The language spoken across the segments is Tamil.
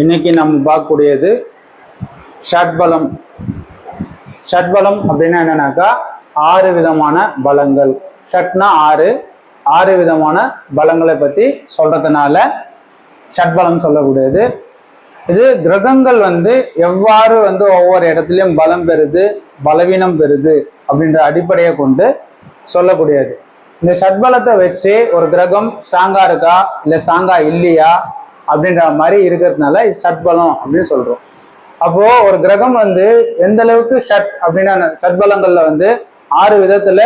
இன்னைக்கு நம்ம பார்க்கக்கூடியது ஷட்பலம். ஷட்பலம் அப்படின்னா என்னன்னாக்கா ஆறு விதமான பலங்கள். ஷட்னா ஆறு. ஆறு விதமான பலங்களை பற்றி சொல்றதுனால ஷட்பலம் சொல்லக்கூடியது. இது கிரகங்கள் வந்து எவ்வாறு வந்து ஒவ்வொரு இடத்துலையும் பலம் பெறுது பலவீனம் பெறுது அப்படின்ற அடிப்படையை கொண்டு சொல்லக்கூடியது. இந்த ஷட்பலத்தை வச்சு ஒரு கிரகம் ஸ்ட்ராங்கா இருக்கா இல்லை ஸ்ட்ராங்கா இல்லையா அப்படின்ற மாதிரி இருக்கிறதுனால இது அப்படின்னு சொல்றோம். அப்போ ஒரு கிரகம் வந்து எந்த அளவுக்கு ஷட் அப்படின்னா சட்பலங்கள்ல வந்து ஆறு விதத்துல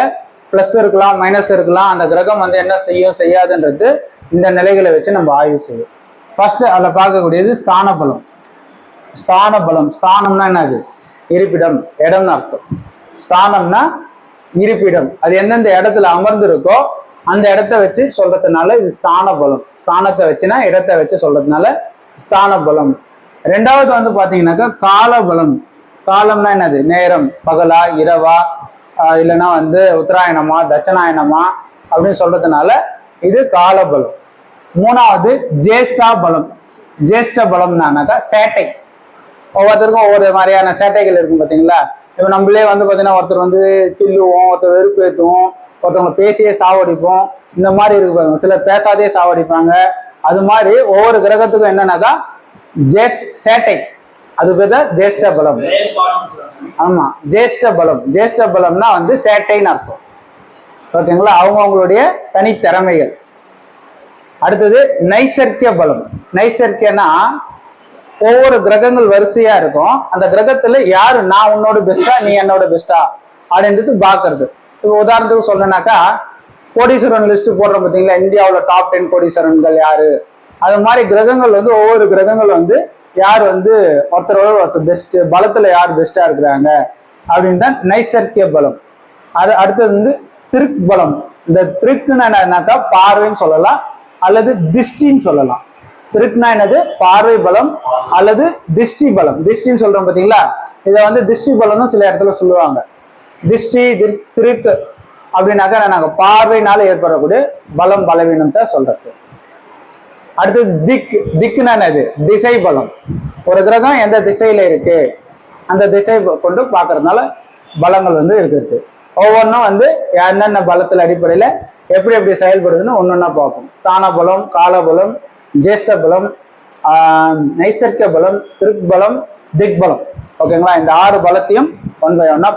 பிளஸ் இருக்கலாம் மைனஸ் இருக்கலாம். அந்த கிரகம் வந்து என்ன செய்யும் செய்யாதுன்றது இந்த நிலைகளை வச்சு நம்ம ஆய்வு செய்யும் ஃபர்ஸ்ட் அதில் பார்க்கக்கூடியது ஸ்தான பலம். ஸ்தான பலம். ஸ்தானம்னா என்னது? இருப்பிடம். இடம்னு அர்த்தம். ஸ்தானம்னா இருப்பிடம். அது எந்தெந்த இடத்துல அமர்ந்திருக்கோ அந்த இடத்த வச்சு சொல்றதுனால இது ஸ்தான பலம் ஸ்தானத்தை வச்சுனா இடத்த வச்சு சொல்றதுனால ஸ்தான பலம் ரெண்டாவது வந்து பாத்தீங்கன்னாக்கா கால பலம் காலம்னா என்னது? நேரம் பகலா இரவா இல்லைன்னா வந்து உத்தராயணமா தட்சணாயணமா அப்படின்னு சொல்றதுனால இது கால பலம் மூணாவது ஜேஷ்டா பலம் ஜேஷ்ட பலம்னாக்கா சேட்டை. ஒவ்வொருத்தருக்கும் ஒவ்வொரு மாதிரியான சேட்டைகள் இருக்கும் பார்த்தீங்களா இப்போ நம்மளே வந்து பார்த்தீங்கன்னா ஒருத்தர் வந்து தில்லுவோம் ஒருத்தர் வெறுப்பேற்றுவோம் ஒருத்தவங்க பேசியே சாவடிப்போம். இந்த மாதிரி இருக்கு சில சிலர் பேசாதே சாவடிப்பாங்க. அது மாதிரி ஒவ்வொரு கிரகத்துக்கும் என்னன்னாக்கா ஜேஸ் சேட்டை. அது பேர் தான் ஜேஷ்ட பலம். ஆமா ஜேஷ்ட பலம். ஜேஷ்ட பலம்னா வந்து சேட்டைன்னு அர்த்தம். ஓகேங்களா? அவங்க அவங்களுடைய தனித்திறமைகள். அடுத்தது நைசர்க்கிய பலம். நைசர்க்கியனா ஒவ்வொரு கிரகங்கள் வரிசையா இருக்கும். அந்த கிரகத்துல யாரு நான் உன்னோட பெஸ்டா நீ என்னோட பெஸ்டா அப்படின்றது பாக்குறது இப்போ உதாரணத்துக்கு சொல்லனாக்கா கோடீஸ்வரன் லிஸ்ட் போடுறோம் பார்த்தீங்களா இந்தியாவில் டாப் டென் கோடீஸ்வரன்கள் யாரு? அது மாதிரி கிரகங்கள் வந்து ஒவ்வொரு கிரகங்கள் வந்து யார் வந்து ஒருத்தரோட ஒருத்தர் பெஸ்ட் பலத்துல யார் பெஸ்டா இருக்கிறாங்க? அப்படின்னு தான் நைசர்கிய பலம். அது அடுத்தது வந்து திருக்கு பலம். இந்த திருக்குன்னா என்னன்னாக்கா பார்வைன்னு சொல்லலாம் அல்லது திஷ்டின்னு சொல்லலாம். திருக்குனா என்னது? பார்வை பலம் அல்லது திஷ்டி பலம். திஷ்டின்னு சொல்றோம் பாத்தீங்களா? இதை வந்து திஷ்டி பலம்னு சில இடத்துல சொல்லுவாங்க. திஷ்டி திரு- திருக்கு அப்படின்னாக்கா நாங்கள் பார்வையினால ஏற்படக்கூடிய பலம் பலவீனம் தான் சொல்றது. அடுத்தது திக் திக்குனா என்னது? திசை பலம். ஒரு கிரகம் எந்த திசையில இருக்கு? அந்த திசை கொண்டு பார்க்கறதுனால பலங்கள் வந்து இருக்குது ஒவ்வொன்றும் வந்து என்னென்ன பலத்தில் அடிப்படையில் எப்படி எப்படி செயல்படுதுன்னு ஒன்னொன்னா பார்ப்போம். ஸ்தான பலம் கால பலம் ஜேஷ்ட பலம் நைசர்க்க பலம் திருக்பலம் திக்பலம் ஓகேங்களா? இந்த ஆறு பலத்தையும் ஒன் பை ஒன்னா